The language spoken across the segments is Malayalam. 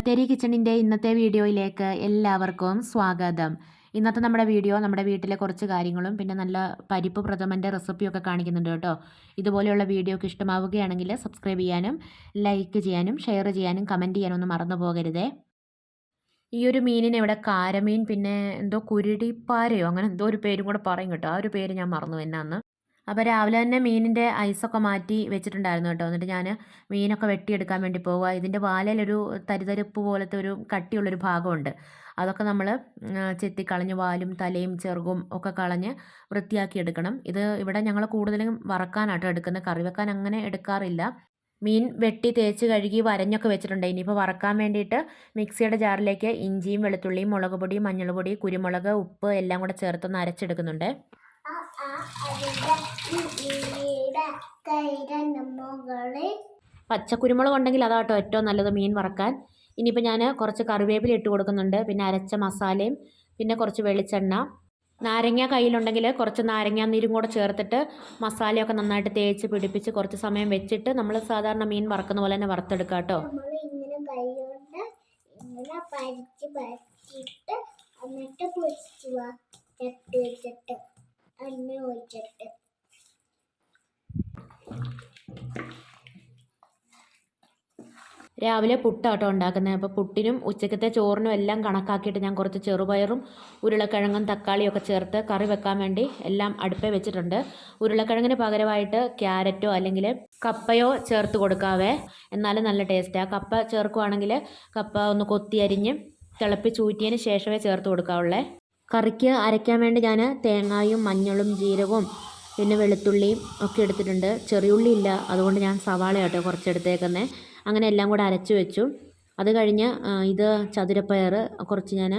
ബത്തേരി കിച്ചണിന്റെ ഇന്നത്തെ വീഡിയോയിലേക്ക് എല്ലാവർക്കും സ്വാഗതം. ഇന്നത്തെ നമ്മുടെ വീഡിയോ നമ്മുടെ വീട്ടിലെ കുറച്ച് കാര്യങ്ങളും പിന്നെ നല്ല പരിപ്പ് പ്രഥമന്റെ റെസിപ്പിയൊക്കെ കാണിക്കുന്നുണ്ട് കേട്ടോ. ഇതുപോലെയുള്ള വീഡിയോക്ക് ഇഷ്ടമാവുകയാണെങ്കിൽ സബ്സ്ക്രൈബ് ചെയ്യാനും ലൈക്ക് ചെയ്യാനും ഷെയർ ചെയ്യാനും കമന്റ് ചെയ്യാനും ഒന്നും മറന്നു പോകരുതേ. ഈ ഒരു മീനിന് ഇവിടെ കാരമീൻ പിന്നെ എന്തോ കുരുടിപ്പാരയോ അങ്ങനെ എന്തോ ഒരു പേരും കൂടെ പറയും കേട്ടോ. ആ ഒരു പേര് ഞാൻ മറന്നു എന്നാന്ന്. അപ്പോൾ രാവിലെ തന്നെ മീനിന്റെ ഐസൊക്കെ മാറ്റി വെച്ചിട്ടുണ്ടായിരുന്നു കേട്ടോ. എന്നിട്ട് ഞാൻ മീനൊക്കെ വെട്ടിയെടുക്കാൻ വേണ്ടി പോവുക. ഇതിന്റെ വാലയിലൊരു തരിതരിപ്പ് പോലത്തെ ഒരു കട്ടിയുള്ളൊരു ഭാഗമുണ്ട്. അതൊക്കെ നമ്മൾ ചെത്തിക്കളഞ്ഞ് വാലും തലയും ചെറുകും ഒക്കെ കളഞ്ഞ് വൃത്തിയാക്കി എടുക്കണം. ഇത് ഇവിടെ ഞങ്ങൾ കൂടുതലും വറക്കാനാട്ടോ എടുക്കുന്നത്. കറി വെക്കാൻ അങ്ങനെ എടുക്കാറില്ല. മീൻ വെട്ടി തേച്ച് കഴുകി വരഞ്ഞൊക്കെ വെച്ചിട്ടുണ്ട്. ഇനിയിപ്പോൾ വറക്കാൻ വേണ്ടിയിട്ട് മിക്സിയുടെ ജാറിലേക്ക് ഇഞ്ചിയും വെളുത്തുള്ളിയും മുളക് പൊടി മഞ്ഞൾ കുരുമുളക് ഉപ്പ് എല്ലാം കൂടെ ചേർത്തൊന്ന് അരച്ചെടുക്കുന്നുണ്ട്. പച്ചക്കുരുമുളക് ഉണ്ടെങ്കിൽ അതാട്ടോ ഏറ്റവും നല്ലത് മീൻ വറക്കാൻ. ഇനിയിപ്പോൾ ഞാൻ കുറച്ച് കറിവേപ്പില ഇട്ട് കൊടുക്കുന്നുണ്ട്. പിന്നെ അരച്ച മസാലയും പിന്നെ കുറച്ച് വെളിച്ചെണ്ണ. നാരങ്ങ കയ്യിലുണ്ടെങ്കിൽ കുറച്ച് നാരങ്ങ നീരും കൂടെ ചേർത്തിട്ട് മസാലയൊക്കെ നന്നായിട്ട് തേച്ച് പിടിപ്പിച്ച് കുറച്ച് സമയം വെച്ചിട്ട് നമ്മൾ സാധാരണ മീൻ വറക്കുന്ന പോലെ തന്നെ വറുത്തെടുക്കുക കേട്ടോ എന്നിട്ട് പൊരിച്ചു വെച്ചിട്ട്. എണ്ണ ഒഴിച്ചിട്ട്. രാവിലെ പുട്ടാട്ടോ ഉണ്ടാക്കുന്നത്. അപ്പോൾ പുട്ടിനും ഉച്ചക്കത്തെ ചോറിനും എല്ലാം കണക്കാക്കിയിട്ട് ഞാൻ കുറച്ച് ചെറുപയറും ഉരുളക്കിഴങ്ങും തക്കാളിയും ഒക്കെ ചേർത്ത് കറി വെക്കാൻ വേണ്ടി എല്ലാം അടുപ്പേ വെച്ചിട്ടുണ്ട്. ഉരുളക്കിഴങ്ങിന് പകരമായിട്ട് ക്യാരറ്റോ അല്ലെങ്കിൽ കപ്പയോ ചേർത്ത് കൊടുക്കാവേ. എന്നാലും നല്ല ടേസ്റ്റാണ് കപ്പ ചേർക്കുവാണെങ്കിൽ കപ്പ ഒന്ന് കൊത്തി അരിഞ്ഞ് തിളപ്പിച്ചൂറ്റിയതിന് ശേഷമേ ചേർത്ത് കൊടുക്കാവുള്ളേ. കറിക്ക് അരയ്ക്കാൻ വേണ്ടി ഞാൻ തേങ്ങായും മഞ്ഞളും ജീരകവും പിന്നെ വെളുത്തുള്ളിയും ഒക്കെ എടുത്തിട്ടുണ്ട്. ചെറിയുള്ളി ഇല്ല. അതുകൊണ്ട് ഞാൻ സവാള കേട്ടോ കുറച്ചെടുത്തേക്കുന്നത് അങ്ങനെ എല്ലാം കൂടെ അരച്ച് വെച്ചു. അത് കഴിഞ്ഞ് ഇത് ചതുരപ്പയർ കുറച്ച് ഞാൻ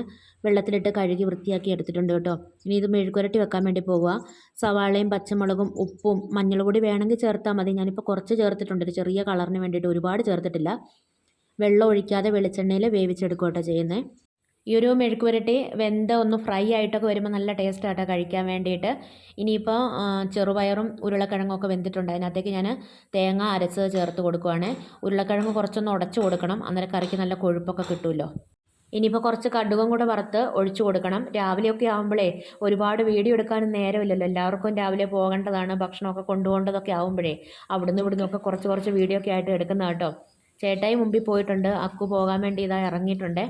വെള്ളത്തിലിട്ട് കഴുകി വൃത്തിയാക്കി എടുത്തിട്ടുണ്ട് കേട്ടോ. ഇനി ഇത് മെഴുകുരട്ടി വെക്കാൻ വേണ്ടി പോവുക. സവാളയും പച്ചമുളകും ഉപ്പും മഞ്ഞൾ കൂടി വേണമെങ്കിൽ ചേർത്താൽ മതി. ഞാനിപ്പോൾ കുറച്ച് ചേർത്തിട്ടുണ്ട്. ഒരു ചെറിയ കളറിന് വേണ്ടിയിട്ട് ഒരുപാട് ചേർത്തിട്ടില്ല. വെള്ളം ഒഴിക്കാതെ വെളിച്ചെണ്ണയിൽ വേവിച്ചെടുക്കുക കേട്ടോ ചെയ്യുന്നത് ഈ ഒരു മെഴുക്ക് പുരട്ടി വെന്ത ഒന്ന് ഫ്രൈ ആയിട്ടൊക്കെ വരുമ്പോൾ നല്ല ടേസ്റ്റ് ആട്ടോ കഴിക്കാൻ വേണ്ടിയിട്ട്. ഇനിയിപ്പോൾ ചെറുപയറും ഉരുളക്കിഴങ്ങും ഒക്കെ വെന്തിട്ടുണ്ട്. അതിനകത്തേക്ക് ഞാൻ തേങ്ങ അരച്ച് ചേർത്ത് കൊടുക്കുവാണ്. ഉരുളക്കിഴങ്ങ് കുറച്ചൊന്ന് ഉടച്ചു കൊടുക്കണം. അന്നേരം കറിക്ക് നല്ല കൊഴുപ്പൊക്കെ കിട്ടുമല്ലോ ഇനിയിപ്പോൾ കുറച്ച് കടുകും കൂടെ വറുത്ത് ഒഴിച്ചു കൊടുക്കണം. രാവിലെയൊക്കെ ആകുമ്പോഴേ ഒരുപാട് വീഡിയോ എടുക്കാനും നേരമില്ലല്ലോ. എല്ലാവർക്കും രാവിലെ പോകേണ്ടതാണ് ഭക്ഷണമൊക്കെ കൊണ്ടുപോകേണ്ടതൊക്കെ ആകുമ്പോഴേ അവിടുന്ന് ഇവിടുന്ന് ഒക്കെ കുറച്ച് കുറച്ച് വീഡിയോ ഒക്കെ ആയിട്ട് എടുക്കുന്ന കേട്ടോ ചേട്ടായി മുമ്പിൽ പോയിട്ടുണ്ട്. അക്കു പോകാൻ വേണ്ടി ഇതാ ഇറങ്ങിയിട്ടുണ്ട്.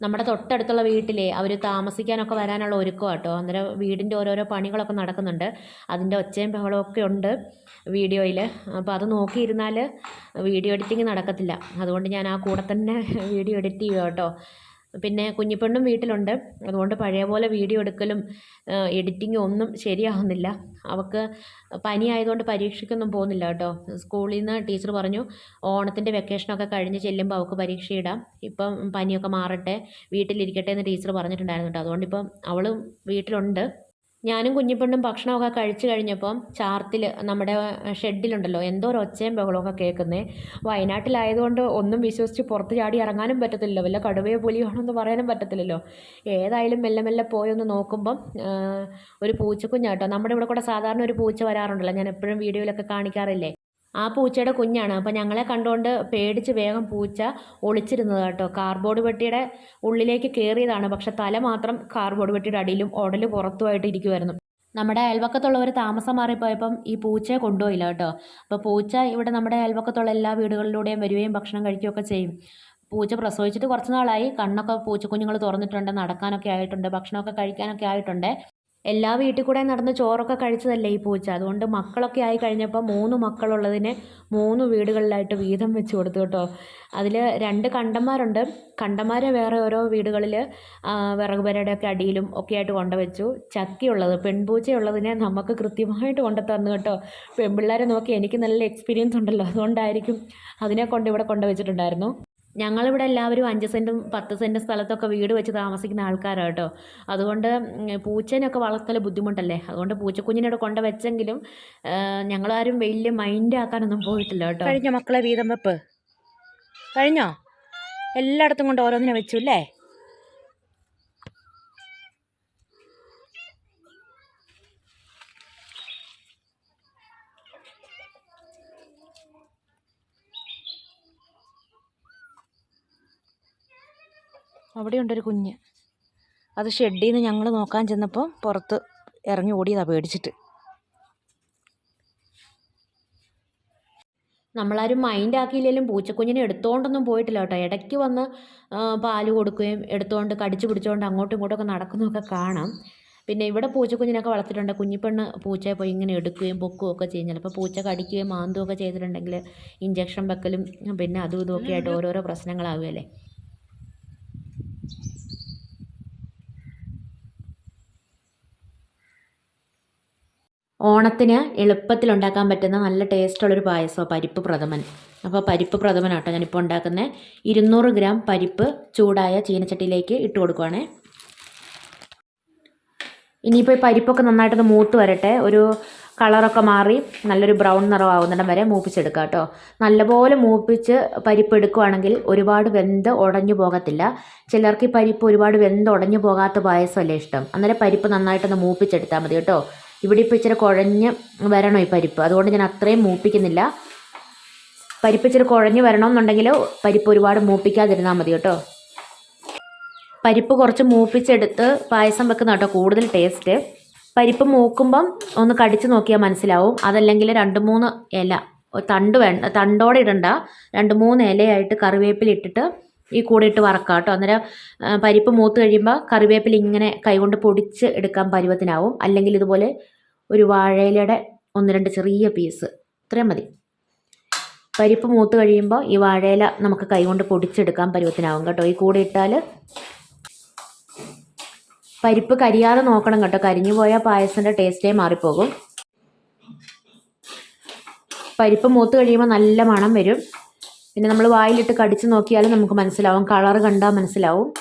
നമ്മുടെ തൊട്ടടുത്തുള്ള വീട്ടിലെ അവർ താമസിക്കാനൊക്കെ വരാനുള്ള ഒരുക്കം കേട്ടോ അന്നേരം വീടിന്റെ ഓരോരോ പണികളൊക്കെ നടക്കുന്നുണ്ട്. അതിന്റെ ഒച്ചയും ബഹളവും ഒക്കെ ഉണ്ട് വീഡിയോയിൽ അപ്പോൾ അത് നോക്കിയിരുന്നാൽ വീഡിയോ എഡിറ്റിംഗ് നടക്കത്തില്ല. അതുകൊണ്ട് ഞാൻ ആ കൂടെ തന്നെ വീഡിയോ എഡിറ്റ് ചെയ്യുക കേട്ടോ പിന്നെ കുഞ്ഞിപ്പെണ്ണും വീട്ടിലുണ്ട്. അതുകൊണ്ട് പഴയ പോലെ വീഡിയോ എടുക്കലും എഡിറ്റിങ്ങും ഒന്നും ശരിയാവുന്നില്ല. അവൾക്ക് പനി ആയതുകൊണ്ട് പരീക്ഷയ്ക്കൊന്നും പോകുന്നില്ല കേട്ടോ. സ്കൂളിൽ നിന്ന് ടീച്ചർ പറഞ്ഞു ഓണത്തിന്റെ വെക്കേഷനൊക്കെ കഴിഞ്ഞ് ചെല്ലുമ്പോൾ അവൾക്ക് പരീക്ഷ ഇടാം. ഇപ്പം പനിയൊക്കെ മാറട്ടെ വീട്ടിലിരിക്കട്ടെ എന്ന് ടീച്ചർ പറഞ്ഞിട്ടുണ്ടായിരുന്നു കേട്ടോ. അതുകൊണ്ട് അവളും വീട്ടിലുണ്ട്. ഞാനും കുഞ്ഞിപ്പെണ്ണും ഭക്ഷണമൊക്കെ കഴിച്ചു കഴിഞ്ഞപ്പം ചാർത്തിൽ നമ്മുടെ ഷെഡിലുണ്ടല്ലോ എന്തോ ഒരു ഒച്ചയും ബഹളമൊക്കെ കേൾക്കുന്നത് വയനാട്ടിലായതുകൊണ്ട് ഒന്നും വിശ്വസിച്ച് പുറത്ത് ചാടി ഇറങ്ങാനും പറ്റത്തില്ലല്ലോ വല്ല കടുവയോ പുലിയാണോ എന്ന് പറയാനും പറ്റത്തില്ലല്ലോ. ഏതായാലും മെല്ലെ മെല്ലെ പോയി ഒന്ന് നോക്കുമ്പം ഒരു പൂച്ചക്കുഞ്ഞാട്ടോ. നമ്മുടെ ഇവിടെ കൂടെ സാധാരണ ഒരു പൂച്ച വരാറുണ്ടല്ലോ ഞാൻ എപ്പോഴും വീഡിയോയിലൊക്കെ കാണിക്കാറില്ലേ? ആ പൂച്ചയുടെ കുഞ്ഞാണ്. അപ്പോൾ ഞങ്ങളെ കണ്ടുകൊണ്ട് പേടിച്ച് വേഗം പൂച്ച ഒളിച്ചിരുന്നത് കേട്ടോ. കാർബോർഡ് പെട്ടിയുടെ ഉള്ളിലേക്ക് കയറിയതാണ് പക്ഷെ തല മാത്രം കാർബോർഡ് പെട്ടിയുടെ അടിയിലും ഉടൽ പുറത്തുമായിട്ട് ഇരിക്കുമായിരുന്നു നമ്മുടെ അയൽവക്കത്തുള്ളവർ താമസം മാറിപ്പോയപ്പം ഈ പൂച്ചയെ കൊണ്ടുപോയില്ല കേട്ടോ. അപ്പോൾ പൂച്ച ഇവിടെ നമ്മുടെ അയൽവക്കത്തുള്ള എല്ലാ വീടുകളിലൂടെയും വരികയും ഭക്ഷണം കഴിക്കുകയൊക്കെ ചെയ്യും. പൂച്ച പ്രസവിച്ചിട്ട് കുറച്ച് നാളായി. കണ്ണൊക്കെ പൂച്ചക്കുഞ്ഞുങ്ങൾ തുറന്നിട്ടുണ്ട്. നടക്കാനൊക്കെ ആയിട്ടുണ്ട്. ഭക്ഷണമൊക്കെ കഴിക്കാനൊക്കെ ആയിട്ടുണ്ട്. എല്ലാ വീട്ടിൽ കൂടെ നടന്ന് ചോറൊക്കെ കഴിച്ചതല്ലേ ഈ പൂച്ച? അതുകൊണ്ട് മക്കളൊക്കെ ആയി കഴിഞ്ഞപ്പോൾ മൂന്ന് മക്കളുള്ളതിന് മൂന്ന് വീടുകളിലായിട്ട് വീതം വെച്ച് കൊടുത്തു കേട്ടോ. അതിൽ രണ്ട് കണ്ടന്മാരുണ്ട്. കണ്ടന്മാരെ വേറെ ഓരോ വീടുകളിൽ വിറക് പുരയുടെയൊക്കെ അടിയിലും ഒക്കെ ആയിട്ട് കൊണ്ടുവച്ചു ചക്കിയുള്ളത് പെൺപൂച്ചയുള്ളതിനെ നമുക്ക് കൃത്യമായിട്ട് കൊണ്ടു തന്നു കേട്ടോ. പെൺപിള്ളേരെ നോക്കി എനിക്ക് നല്ല എക്സ്പീരിയൻസ് ഉണ്ടല്ലോ. അതുകൊണ്ടായിരിക്കും അതിനെ കൊണ്ട് ഇവിടെ കൊണ്ടുവച്ചിട്ടുണ്ടായിരുന്നു ഞങ്ങളിവിടെ എല്ലാവരും അഞ്ച് സെന്റും പത്ത് സെന്റും സ്ഥലത്തൊക്കെ വീട് വെച്ച് താമസിക്കുന്ന ആൾക്കാരാണ് കേട്ടോ അതുകൊണ്ട് പൂച്ചേനെയൊക്കെ വളർത്തൽ ബുദ്ധിമുട്ടല്ലേ? അതുകൊണ്ട് പൂച്ചക്കുഞ്ഞിനെ പൂച്ചക്കുഞ്ഞിനോട് കൊണ്ട് വെച്ചെങ്കിലും ഞങ്ങളാരും വലിയ മൈൻഡ് ആക്കാനൊന്നും പോയിട്ടില്ല കേട്ടോ കഴിഞ്ഞോ മക്കളെ വീതം വെപ്പ്? കഴിഞ്ഞോ? എല്ലായിടത്തും കൊണ്ട് ഓരോന്നിനെ വെച്ചു അല്ലേ അവിടെയുണ്ടൊരു കുഞ്ഞ്. അത് ഷെഡിൽ നിന്ന് ഞങ്ങൾ നോക്കാൻ ചെന്നപ്പോൾ പുറത്ത് ഇറങ്ങി ഓടിയതാണ് പേടിച്ചിട്ട്. നമ്മളാരും മൈൻഡ് ആക്കിയില്ലെങ്കിലും പൂച്ചക്കുഞ്ഞിനെ എടുത്തുകൊണ്ടൊന്നും പോയിട്ടില്ല കേട്ടോ. ഇടയ്ക്ക് വന്ന് പാൽ കൊടുക്കുകയും എടുത്തുകൊണ്ട് കടിച്ചു പിടിച്ചുകൊണ്ട് അങ്ങോട്ടും ഇങ്ങോട്ടും ഒക്കെ നടക്കുന്നതൊക്കെ കാണാം. പിന്നെ ഇവിടെ പൂച്ചക്കുഞ്ഞിനൊക്കെ വളർത്തിയിട്ടുണ്ട്. കുഞ്ഞിപ്പെണ്ണ് പൂച്ചയെ പോയി ഇങ്ങനെ എടുക്കുകയും പൊക്കുകയും ഒക്കെ ചെയ്യും. ചിലപ്പോൾ പൂച്ച കടിക്കുകയും മാന്തുകയൊക്കെ ചെയ്തിട്ടുണ്ടെങ്കിൽ ഇഞ്ചക്ഷൻ വെക്കലും പിന്നെ അതും ഇതും ഒക്കെ ആയിട്ട് ഓരോരോ പ്രശ്നങ്ങളാവുകയല്ലേ. ഓണത്തിന് എളുപ്പത്തിൽ ഉണ്ടാക്കാൻ പറ്റുന്ന നല്ല ടേസ്റ്റുള്ളൊരു പായസമാണ് പരിപ്പ് പ്രഥമൻ. അപ്പോൾ പരിപ്പ് പ്രഥമനാട്ടോ ഞാനിപ്പോൾ ഉണ്ടാക്കുന്നത് ഇരുന്നൂറ് ഗ്രാം പരിപ്പ് ചൂടായ ചീനച്ചട്ടിയിലേക്ക് ഇട്ട് കൊടുക്കുവാണേ. ഇനിയിപ്പോൾ ഈ പരിപ്പൊക്കെ നന്നായിട്ടൊന്ന് മൂത്ത് വരട്ടെ. ഒരു കളറൊക്കെ മാറി നല്ലൊരു ബ്രൗൺ നിറമാവുന്നിടം വരെ മൂപ്പിച്ചെടുക്കുക കേട്ടോ. നല്ലപോലെ മൂപ്പിച്ച് പരിപ്പ് എടുക്കുവാണെങ്കിൽ ഒരുപാട് വെന്ത് ഉടഞ്ഞു പോകത്തില്ല. ചിലർക്ക് ഈ പരിപ്പ് ഒരുപാട് വെന്ത് ഉടഞ്ഞു പോകാത്ത പായസമല്ലേ ഇഷ്ടം. അന്നേരം പരിപ്പ് നന്നായിട്ടൊന്ന് മൂപ്പിച്ചെടുത്താൽ മതി കേട്ടോ. ഇവിടെ ഇപ്പോൾ ഇച്ചിരി കുഴഞ്ഞ് വരണം ഈ പരിപ്പ്. അതുകൊണ്ട് ഞാൻ അത്രയും മൂപ്പിക്കുന്നില്ല. പരിപ്പ് ഇച്ചിരി കുഴഞ്ഞ് വരണമെന്നുണ്ടെങ്കിൽ പരിപ്പ് ഒരുപാട് മൂപ്പിക്കാതിരുന്നാൽ മതി കേട്ടോ. പരിപ്പ് കുറച്ച് മൂപ്പിച്ചെടുത്ത് പായസം വെക്കുന്ന കേട്ടോ കൂടുതൽ ടേസ്റ്റ് പരിപ്പ് മൂക്കുമ്പം ഒന്ന് കടിച്ച് നോക്കിയാൽ മനസ്സിലാവും. അതല്ലെങ്കിൽ രണ്ട് മൂന്ന് ഇല തണ്ട് വേണ്ട തണ്ടോടെ ഇടണ്ട. രണ്ട് മൂന്ന് ഇലയായിട്ട് കറിവേപ്പില ഇട്ടിട്ട് ഈ കൂടെ ഇട്ട് വറക്കാം കേട്ടോ. അന്നേരം പരിപ്പ് മൂത്ത് കഴിയുമ്പോൾ കറിവേപ്പില ഇങ്ങനെ കൈകൊണ്ട് പൊടിച്ച് എടുക്കാൻ പരുവത്തിനാവും. അല്ലെങ്കിൽ ഇതുപോലെ ഒരു വാഴയിലയുടെ ഒന്ന് രണ്ട് ചെറിയ പീസ്. ഇത്രയും മതി. പരിപ്പ് മൂത്ത് കഴിയുമ്പോൾ ഈ വാഴയില നമുക്ക് കൈകൊണ്ട് പൊടിച്ചെടുക്കാൻ പരുവത്തിനാവും കേട്ടോ. ഈ കൂടെ ഇട്ടാൽ പരിപ്പ് കരിയാതെ നോക്കണം കേട്ടോ. കരിഞ്ഞു പോയാൽ പായസത്തിന്റെ ടേസ്റ്റേ മാറിപ്പോകും. പരിപ്പ് മൂത്ത് കഴിയുമ്പോൾ നല്ല മണം വരും. പിന്നെ നമ്മൾ വായിലിട്ട് കടിച്ചു നോക്കിയാലും നമുക്ക് മനസ്സിലാവും. കളർ കണ്ടാൽ മനസ്സിലാവും.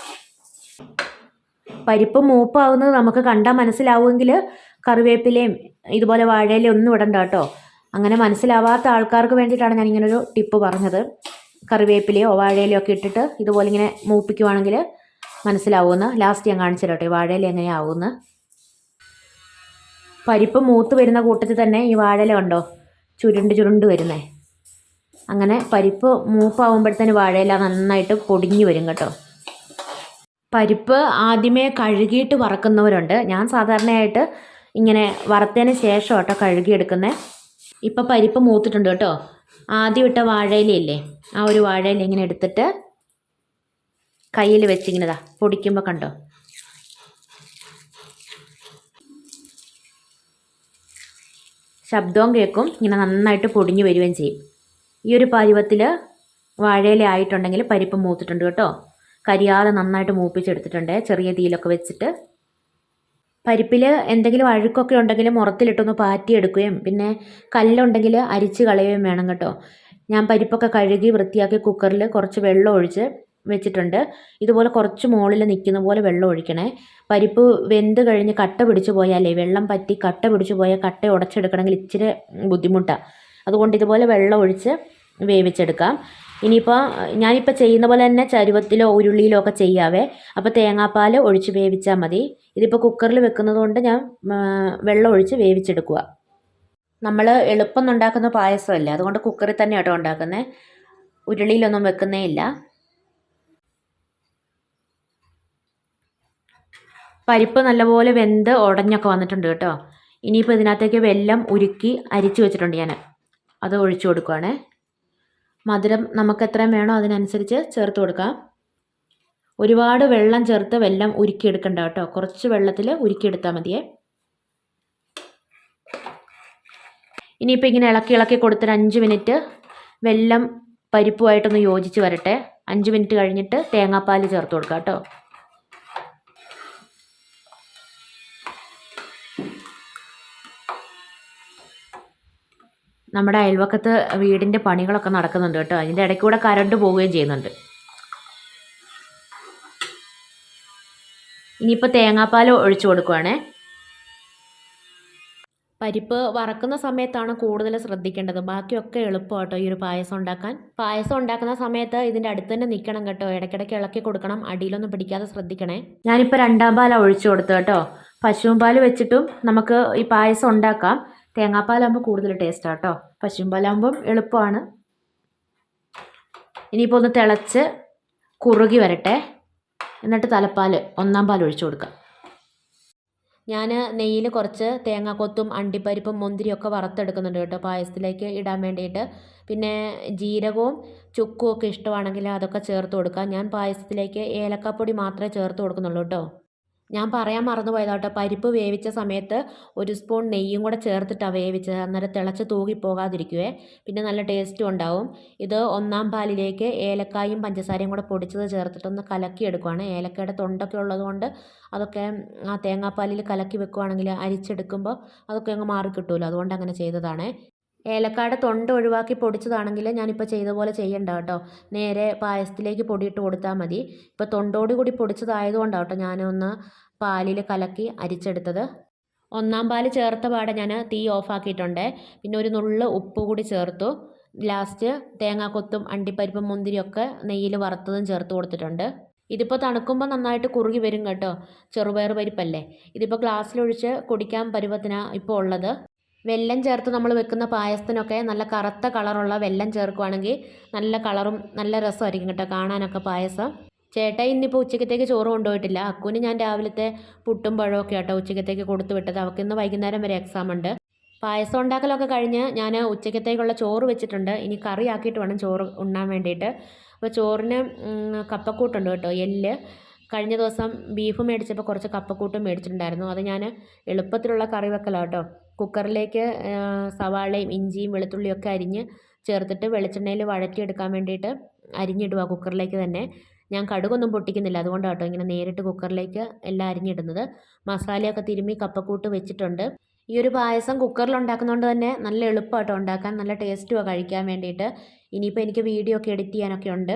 പരിപ്പ് മൂപ്പാവുന്നത് നമുക്ക് കണ്ടാൽ മനസ്സിലാവുമെങ്കിൽ കറിവേപ്പിലയും ഇതുപോലെ വാഴയിലയും ഒന്നും ഇടണ്ട കേട്ടോ. അങ്ങനെ മനസ്സിലാവാത്ത ആൾക്കാർക്ക് വേണ്ടിയിട്ടാണ് ഞാൻ ഇങ്ങനൊരു ടിപ്പ് പറഞ്ഞത്. കറിവേപ്പിലയോ വാഴയിലയോ ഒക്കെ ഇട്ടിട്ട് ഇതുപോലെ ഇങ്ങനെ മൂപ്പിക്കുവാണെങ്കിൽ മനസ്സിലാവുമെന്ന്. ലാസ്റ്റ് ഞാൻ കാണിച്ചു തരാം കേട്ടോ ഈ വാഴയില എങ്ങനെയാവുമെന്ന്. പരിപ്പ് മൂത്ത് വരുന്ന കൂട്ടത്തിൽ തന്നെ ഈ വാഴയില കണ്ടോ? ചുരുണ്ട് ചുരുണ്ട് വരുന്നേ. അങ്ങനെ പരിപ്പ് മൂപ്പാവുമ്പോഴത്തേന് വാഴയില നന്നായിട്ട് പൊടിഞ്ഞു വരും കേട്ടോ. പരിപ്പ് ആദ്യമേ കഴുകിയിട്ട് വറക്കുന്നവരുണ്ട്. ഞാൻ സാധാരണയായിട്ട് ഇങ്ങനെ വറുത്തതിന് ശേഷം കേട്ടോ കഴുകിയെടുക്കുന്നത് ഇപ്പം പരിപ്പ് മൂത്തിട്ടുണ്ട് കേട്ടോ. ആദ്യം ഇട്ട വാഴയിലയില്ലേ ആ ഒരു വാഴയില ഇങ്ങനെ എടുത്തിട്ട് കയ്യിൽ വെച്ചിങ്ങനെതാ പൊടിക്കുമ്പോൾ കണ്ടോ? ശബ്ദവും കേൾക്കും ഇങ്ങനെ നന്നായിട്ട് പൊടിഞ്ഞു വരികയും ചെയ്യും. ഈ ഒരു പരുവത്തിൽ വാഴയില ആയിട്ടുണ്ടെങ്കിൽ പരിപ്പ് മൂത്തിട്ടുണ്ട് കേട്ടോ. കരിയാതെ നന്നായിട്ട് മൂപ്പിച്ചെടുത്തിട്ടുണ്ട് ചെറിയ തീയിലൊക്കെ വെച്ചിട്ട്. പരിപ്പിൽ എന്തെങ്കിലും അഴുക്കൊക്കെ ഉണ്ടെങ്കിൽ മുറത്തിലിട്ടൊന്ന് പാറ്റിയെടുക്കുകയും പിന്നെ കല്ലുണ്ടെങ്കിൽ അരിച്ച് കളയുകയും വേണം കേട്ടോ. ഞാൻ പരിപ്പൊക്കെ കഴുകി വൃത്തിയാക്കി കുക്കറിൽ കുറച്ച് വെള്ളം ഒഴിച്ച് വെച്ചിട്ടുണ്ട്. ഇതുപോലെ കുറച്ച് മുകളിൽ നിൽക്കുന്ന പോലെ വെള്ളം ഒഴിക്കണേ. പരിപ്പ് വെന്ത് കഴിഞ്ഞ് കട്ട പിടിച്ചു പോയാലേ വെള്ളം പറ്റി കട്ട പിടിച്ചു പോയാൽ കട്ട ഉടച്ചെടുക്കണമെങ്കിൽ ഇച്ചിരി ബുദ്ധിമുട്ടാണ് അതുകൊണ്ട് ഇതുപോലെ വെള്ളം ഒഴിച്ച് വേവിച്ചെടുക്കാം. ഇനിയിപ്പോൾ ഞാനിപ്പോൾ ചെയ്യുന്ന പോലെ തന്നെ ചരുവത്തിലോ ഉരുളിയിലോ ഒക്കെ ചെയ്യാവേ. അപ്പോൾ തേങ്ങാപ്പാൽ ഒഴിച്ച് വേവിച്ചാൽ മതി. ഇതിപ്പോൾ കുക്കറിൽ വെക്കുന്നത് കൊണ്ട് ഞാൻ വെള്ളം ഒഴിച്ച് വേവിച്ചെടുക്കുക നമ്മൾ എളുപ്പം ഉണ്ടാക്കുന്ന പായസമല്ല? അതുകൊണ്ട് കുക്കറിൽ തന്നെ കേട്ടോ ഉണ്ടാക്കുന്നത് ഉരുളിയിലൊന്നും വെക്കുന്നേ ഇല്ല. പരിപ്പ് നല്ലപോലെ വെന്ത് ഉടഞ്ഞൊക്കെ വന്നിട്ടുണ്ട് കേട്ടോ. ഇനിയിപ്പോൾ ഇതിനകത്തേക്ക് വെല്ലം ഉരുക്കി അരിച്ചു വെച്ചിട്ടുണ്ട് ഞാൻ അത് ഒഴിച്ചു കൊടുക്കുവാണേ. മധുരം നമുക്ക് എത്രയും വേണോ അതിനനുസരിച്ച് ചേർത്ത് കൊടുക്കാം. ഒരുപാട് വെള്ളം ചേർത്ത് വെല്ലം ഉരുക്കിയെടുക്കണ്ട കേട്ടോ. കുറച്ച് വെള്ളത്തിൽ ഉരുക്കിയെടുത്താൽ മതിയേ. ഇനിയിപ്പോൾ ഇങ്ങനെ ഇളക്കി ഇളക്കി കൊടുത്തൊരു അഞ്ച് മിനിറ്റ് വെല്ലം പരിപ്പുമായിട്ടൊന്ന് യോജിച്ച് വരട്ടെ. അഞ്ച് മിനിറ്റ് കഴിഞ്ഞിട്ട് തേങ്ങാപ്പാൽ ചേർത്ത് കൊടുക്കാം കേട്ടോ. നമ്മുടെ അയൽവക്കത്ത് വീടിന്റെ പണികളൊക്കെ നടക്കുന്നുണ്ട് കേട്ടോ. അതിന്റെ ഇടയ്ക്ക് കൂടെ കറണ്ട് പോവുകയും ചെയ്യുന്നുണ്ട്. ഇനിയിപ്പോൾ തേങ്ങാപ്പാൽ ഒഴിച്ചു കൊടുക്കുവാണേ. പരിപ്പ് വറക്കുന്ന സമയത്താണ് കൂടുതൽ ശ്രദ്ധിക്കേണ്ടത്. ബാക്കിയൊക്കെ എളുപ്പം കേട്ടോ ഈ ഒരു പായസം ഉണ്ടാക്കാൻ. പായസം ഉണ്ടാക്കുന്ന സമയത്ത് ഇതിന്റെ അടുത്ത് തന്നെ നിൽക്കണം കേട്ടോ. ഇടയ്ക്കിടയ്ക്ക് ഇളക്കി കൊടുക്കണം. അടിയിലൊന്നും പിടിക്കാതെ ശ്രദ്ധിക്കണേ. ഞാനിപ്പോൾ രണ്ടാം പാലാണ് ഒഴിച്ചു കൊടുത്തു കേട്ടോ. പശുവും പാൽ വെച്ചിട്ടും നമുക്ക് ഈ പായസം ഉണ്ടാക്കാം. തേങ്ങാപ്പാലാകുമ്പോൾ കൂടുതൽ ടേസ്റ്റാണ് കേട്ടോ പശുമ്പാലാകുമ്പം എളുപ്പമാണ് ഇനിയിപ്പോൾ ഒന്ന് തിളച്ച് കുറുകി വരട്ടെ. എന്നിട്ട് തലപ്പാൽ ഒന്നാം പാൽ ഒഴിച്ചു കൊടുക്കാം. ഞാൻ നെയ്യിൽ കുറച്ച് തേങ്ങാക്കൊത്തും അണ്ടിപ്പരിപ്പും മുന്തിരിയൊക്കെ വറുത്തെടുക്കുന്നുണ്ട് കേട്ടോ പായസത്തിലേക്ക് ഇടാൻ വേണ്ടിയിട്ട്. പിന്നെ ജീരകവും ചുക്കും ഒക്കെ ഇഷ്ടമാണെങ്കിൽ അതൊക്കെ ചേർത്ത് കൊടുക്കാം. ഞാൻ പായസത്തിലേക്ക് ഏലക്കാപ്പൊടി മാത്രമേ ചേർത്ത് കൊടുക്കുന്നുള്ളൂ കേട്ടോ. ഞാൻ പറയാൻ മറന്നു പോയതാ കേട്ടോ പരിപ്പ് വേവിച്ച സമയത്ത് ഒരു സ്പൂൺ നെയ്യും കൂടെ ചേർത്തിട്ടാണ് വേവിച്ചത്. അന്നേരം തിളച്ച് തൂകി പോകാതിരിക്കുവേ. പിന്നെ നല്ല ടേസ്റ്റും ഉണ്ടാവും. ഇത് ഒന്നാം പാലിലേക്ക് ഏലക്കായും പഞ്ചസാരയും കൂടെ പൊടിച്ചത് ചേർത്തിട്ടൊന്ന് കലക്കി എടുക്കുവാണ്. ഏലക്കയുടെ തൊണ്ടൊക്കെ ഉള്ളതുകൊണ്ട് അതൊക്കെ ആ തേങ്ങാപ്പാലിൽ കലക്കി വെക്കുവാണെങ്കിൽ അരിച്ചെടുക്കുമ്പോൾ അതൊക്കെ അങ്ങ് മാറി കിട്ടുമല്ലോ അതുകൊണ്ട് അങ്ങനെ ചെയ്തതാണേ. ഏലക്കായുടെ തൊണ്ട ഒഴിവാക്കി പൊടിച്ചതാണെങ്കിൽ ഞാനിപ്പോൾ ചെയ്ത പോലെ ചെയ്യണ്ട കേട്ടോ. നേരെ പായസത്തിലേക്ക് പൊടിയിട്ട് കൊടുത്താൽ മതി. ഇപ്പോൾ തൊണ്ടോട് കൂടി പൊടിച്ചതായതുകൊണ്ടാണ് കേട്ടോ ഞാനൊന്ന് പാലിൽ കലക്കി അരിച്ചെടുത്തത്. ഒന്നാം പാൽ ചേർത്ത പാടെ ഞാൻ തീ ഓഫാക്കിയിട്ടുണ്ട്. പിന്നെ ഒരു നുള്ള് ഉപ്പ് കൂടി ചേർത്തു. ലാസ്റ്റ് തേങ്ങാക്കൊത്തും അണ്ടിപ്പരിപ്പും മുന്തിരിയൊക്കെ നെയ്യിൽ വറുത്തതും ചേർത്ത് കൊടുത്തിട്ടുണ്ട്. ഇതിപ്പോൾ തണുക്കുമ്പോൾ നന്നായിട്ട് കുറുകി വരും കേട്ടോ. ചെറുപയർ പരിപ്പല്ലേ ഇതിപ്പോൾ ഗ്ലാസ്സിലൊഴിച്ച് കുടിക്കാൻ പരുവത്തിനാണ് ഇപ്പോൾ ഉള്ളത്. വെല്ലം ചേർത്ത് നമ്മൾ വെക്കുന്ന പായസത്തിനൊക്കെ നല്ല കറുത്ത കളറുള്ള വെല്ലം ചേർക്കുവാണെങ്കിൽ നല്ല കളറും നല്ല രസമായിരിക്കും കേട്ടോ കാണാനൊക്കെ പായസം. ചേട്ടാ ഇന്നിപ്പോൾ ഉച്ചക്കത്തേക്ക് ചോറ് കൊണ്ടുപോയിട്ടില്ല. അക്കുവിന് ഞാൻ രാവിലത്തെ പുട്ടും പഴമൊക്കെ ആട്ടോ ഉച്ചക്കത്തേക്ക് കൊടുത്തു വിട്ടത്. അവൾക്ക് ഇന്ന് വൈകുന്നേരം വരെ എക്സാം ഉണ്ട്. പായസം ഉണ്ടാക്കലൊക്കെ കഴിഞ്ഞ് ഞാൻ ഉച്ചക്കത്തേക്കുള്ള ചോറ് വെച്ചിട്ടുണ്ട്. ഇനി കറി ആക്കിയിട്ട് വേണം ചോറ് ഉണ്ണാൻ വേണ്ടിയിട്ട്. അപ്പോൾ ചോറിന് കപ്പക്കൂട്ടുണ്ട് കേട്ടോ എല്ല്. കഴിഞ്ഞ ദിവസം ബീഫ് മേടിച്ചപ്പോൾ കുറച്ച് കപ്പക്കൂട്ടും മേടിച്ചിട്ടുണ്ടായിരുന്നു. അത് ഞാൻ എളുപ്പത്തിലുള്ള കറി വെക്കലോ കേട്ടോ കുക്കറിലേക്ക് സവാളയും ഇഞ്ചിയും വെളുത്തുള്ളിയും ഒക്കെ അരിഞ്ഞ് ചേർത്തിട്ട് വെളിച്ചെണ്ണയിൽ വഴറ്റിയെടുക്കാൻ വേണ്ടിയിട്ട് അരിഞ്ഞിടുക കുക്കറിലേക്ക് തന്നെ. ഞാൻ കടുകൊന്നും പൊട്ടിക്കുന്നില്ല. അതുകൊണ്ടാണ് കേട്ടോ ഇങ്ങനെ നേരിട്ട് കുക്കറിലേക്ക് എല്ലാം അരിഞ്ഞിടുന്നത്. മസാലയൊക്കെ തിരുമ്മി കപ്പക്കൂട്ട് വെച്ചിട്ടുണ്ട്. ഈ ഒരു പായസം കുക്കറിൽ ഉണ്ടാക്കുന്നതുകൊണ്ട് തന്നെ നല്ല എളുപ്പമായിട്ടോ ഉണ്ടാക്കാൻ. നല്ല ടേസ്റ്റുമാണ് കഴിക്കാൻ വേണ്ടിയിട്ട്. ഇനിയിപ്പോൾ എനിക്ക് വീഡിയോ ഒക്കെ എഡിറ്റ് ചെയ്യാനൊക്കെ ഉണ്ട്.